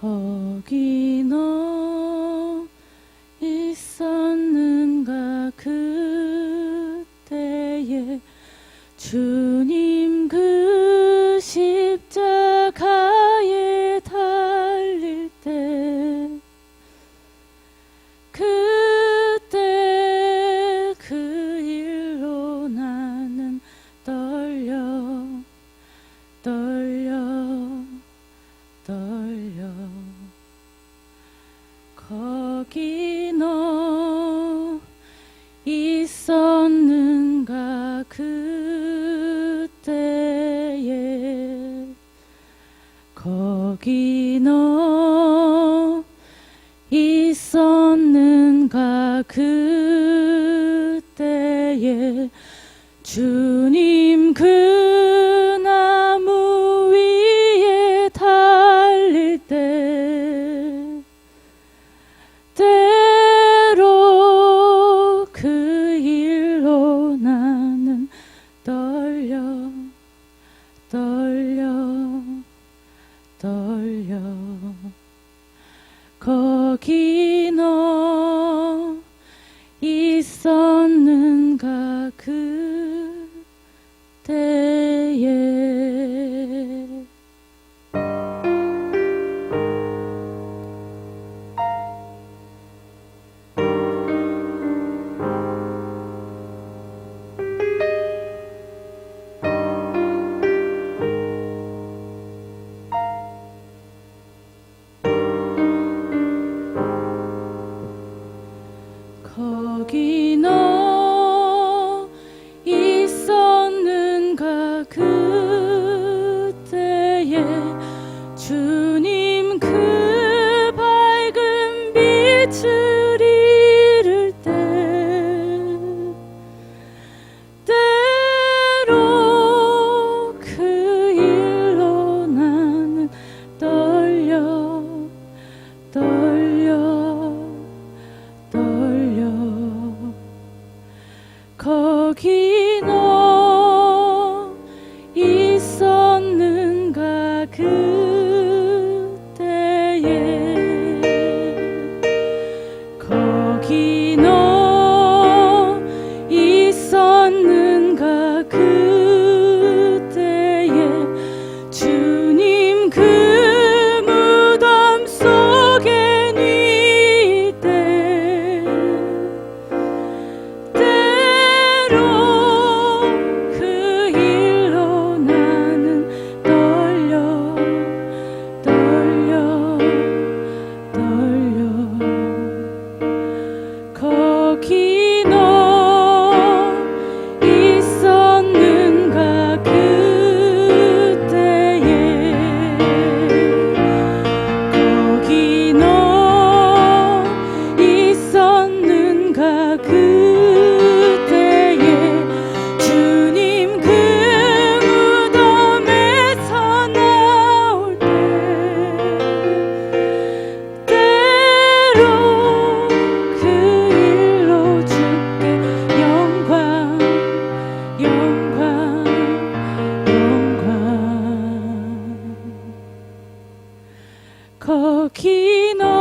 거기 너 있었는가 그때의 주 거기 너 있었는가 그때에? 거기 너 있었는가 그때에? 주님 그 く 여기도 있었는가? 그 柿の